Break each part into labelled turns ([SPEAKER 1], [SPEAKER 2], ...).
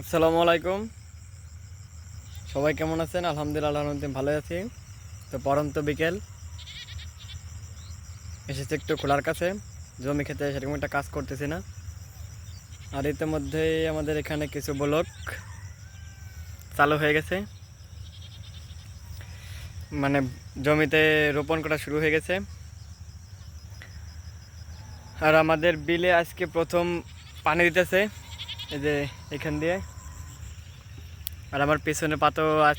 [SPEAKER 1] আসসালামু আলাইকুম। সবাই কেমন আছেন? আলহামদুলিল্লাহ আলহামদুলিল্লাহ ভালো আছি। তো পরন্ত বিকেল। এসেছে একটু খোলার কাছে। জমি খেতে সেরকম একটা কাজ করতেছি না। আর ইতিমধ্যেই আমাদের এখানে কিছু ব্লক চালু হয়ে গেছে। মানে জমিতে রোপণ করা শুরু হয়ে গেছে। আর আমাদের বিলে আজকে প্রথম পানি দিতেছে। এই যে এখান দিয়ে। আর আমার পেছনে পাতো আজ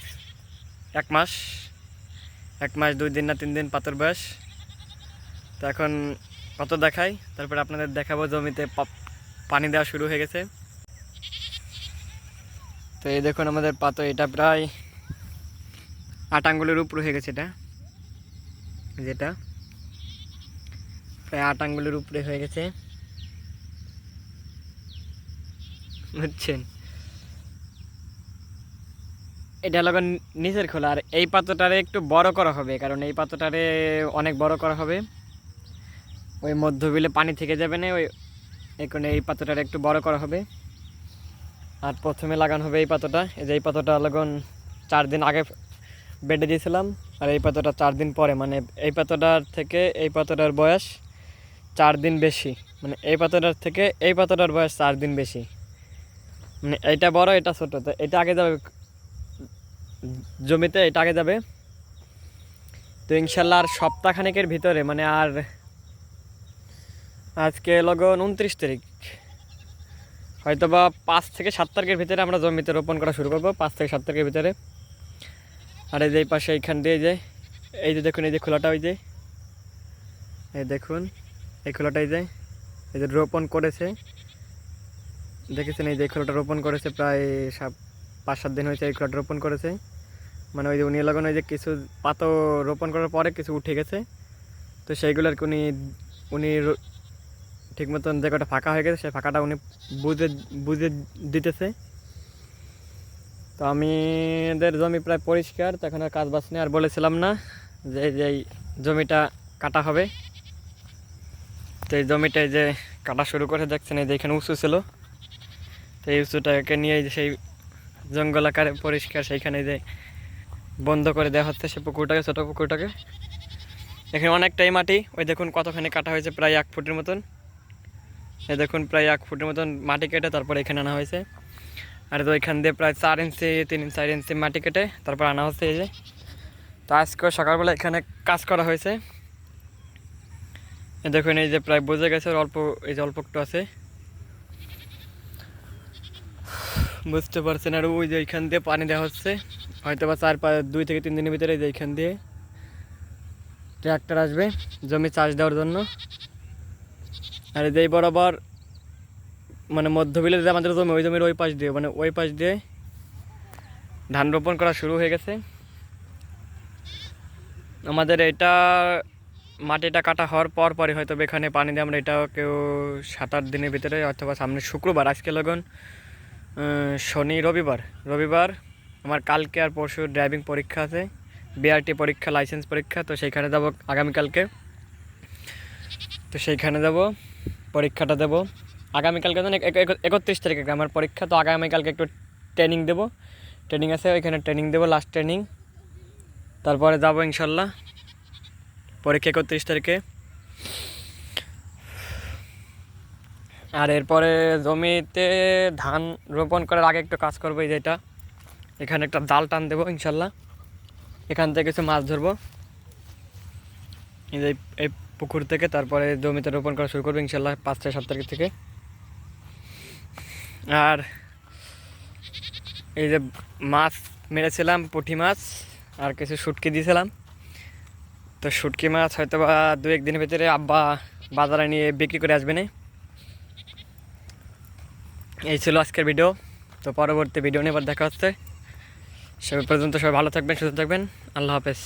[SPEAKER 1] এক মাস এক মাস, দুই দিন না, তিন দিন পাতর বয়স। তো এখন কত দেখাই, তারপরে আপনাদের দেখাবো জমিতে পানি দেওয়া শুরু হয়ে গেছে। তো এই দেখুন আমাদের পাতো এটা প্রায় আট আঙ্গুলের উপর হয়ে গেছে এটা, যেটা প্রায় আট আঙ্গুলের উপরে হয়ে গেছে। বুঝছেন? এটা হলো গিয়ে নিচের খোলা। আর এই পাত্রটারে একটু বড় করা হবে, কারণ এই পাত্রটারে অনেক বড় করা হবে। ওই মধ্য বিলে পানি থেকে যাবে না, ওই এখন এই পাত্রটারে একটু বড় করা হবে। আর প্রথমে লাগানো হবে এই পাত্রটা। এই যে এই পাত্রটা লাগান চার দিন আগে বেডে দিয়েছিলাম, আর এই পাত্রটা চার দিন পরে। মানে এই পাত্রটার থেকে এই পাত্রটার বয়স চার দিন বেশি। মানে এই পাত্রটার থেকে এই পাত্রটার বয়স চার দিন বেশি। মানে এইটা বড়, এটা ছোট। তো এটা আগে যাবে জমিতে এটা আগে যাবে। তো ইনশাল্লাহ আর সপ্তাহখানেকের ভিতরে মানে আর আজকে লগন উনত্রিশ তারিখ। হয়তো বা পাঁচ থেকে সাত তারিখের ভিতরে আমরা জমিতে রোপণ করা শুরু করব, পাঁচ থেকে সাত তারিখের ভিতরে। আর এই যে এই পাশে এইখান দিয়ে যে, এই যে দেখুন, এই যে খোলাটা ওই যে, এই দেখুন, এই খোলাটাই যে, এই যে রোপণ করেছে। দেখেছেন এই যে খোলাটা রোপণ করেছে, প্রায় সাত, পাঁচ, সাত দিন হয়েছে এই খোলাটা রোপণ করেছে। মানে ওই যে উনি লাগানো যে কিছু পাতো রোপণ করার পরে কিছু উঠে গেছে। তো সেইগুলো আর কি উনি উনি ঠিক মতন যে কটা ফাঁকা হয়ে গেছে, সেই ফাঁকাটা উনি বুঝে বুঝে দিতেছে। তো আমি এদের জমি প্রায় পরিষ্কার, তো এখন আর কাজ বাজ নেই। আর বলেছিলাম না যে যে জমিটা কাটা হবে। তো এই জমিটায় যে কাটা শুরু করে দেখছেন, এই যে এখানে উঁচু ছিল। তো এই উঁচুটাকে নিয়ে সেই জঙ্গল আকারে পরিষ্কার, সেইখানে যে বন্ধ করে দেওয়া হচ্ছে সে পুকুরটাকে, ছোটো পুকুরটাকে। এখানে অনেকটাই মাটি। ওই দেখুন কতখানি কাটা হয়েছে, প্রায় এক ফুটের মতন। এই দেখুন প্রায় এক ফুটের মতন মাটি কেটে তারপর এখানে আনা হয়েছে। আর তো ওইখান দিয়ে প্রায় চার ইঞ্চি, তিন চার ইঞ্চি মাটি কেটে তারপর আনা হচ্ছে এই যে। তো আজকে সকালবেলা এখানে কাজ করা হয়েছে। দেখুন এই যে প্রায় বোঝা গেছে অল্প এই যে অল্প একটু আছে। বুঝতে পারছেন আর ওই যে দিয়ে পানি দেওয়া হচ্ছে। হয়তো বা চার পাঁচ দুই থেকে তিন দিনের ভিতরে এই এইখান দিয়ে ট্র্যাক্টর আসবে জমি চাষ দেওয়ার জন্য। আর এই যে বরাবর মানে মধ্যবিলে যে আমাদের জমি, ওই জমির ওই পাশ দিয়ে মানে ওই পাশ দিয়ে ধান রোপণ করা শুরু হয়ে গেছে। আমাদের এটা মাটিটা কাটা হওয়ার পর পরে হয়তো এখানে পানি দিয়ে আমরা এটাও কেউ সাত আট দিনের ভিতরে অথবা সামনে শুক্রবার, আজকে লগন শনি রবিবার। রবিবার, আমার কালকে আর পরশু ড্রাইভিং পরীক্ষা আছে বিআরটি পরীক্ষা লাইসেন্স পরীক্ষা, তো সেইখানে যাব আগামীকালকে। তো সেইখানে যাব, পরীক্ষাটা দেব। আগামীকালকে যেন এক- এক- একত্রিশ তারিখে আমার পরীক্ষা, তো আগামীকালকে একটু ট্রেনিং দেব। ট্রেনিং আছে, ওইখানে ট্রেনিং দেবো লাস্ট ট্রেনিং তারপরে যাব ইনশাল্লাহ, পরীক্ষা একত্রিশ তারিখে। আর এরপরে জমিতে ধান রোপণ করার আগে একটু কাজ করব, এই যে এটা। এখানে একটা জাল টান দেবো, ইনশাল্লাহ। এখান থেকে কিছু মাছ ধরবো। এই এই- পুকুর থেকে তারপরে জমিতে রোপণ করা শুরু করব, ইনশাল্লাহ, পাঁচ থেকে সাত তারিখ থেকে। আর এই যে মাছ মেরেছিলাম, পুঁটি মাছ, আর কিছু শুটকি দিয়েছিলাম। তো শুটকি মাছ হয়তো বা দু এক দিনের ভিতরে আব্বা বাজারে নিয়ে বিক্রি করে আসবে না। এই ছিল আজকের ভিডিও তো পরবর্তী ভিডিও নিয়ে দেখা হচ্ছে। সে পর্যন্ত সবাই ভালো থাকবেন, সুস্থ থাকবেন। আল্লাহ হাফেজ।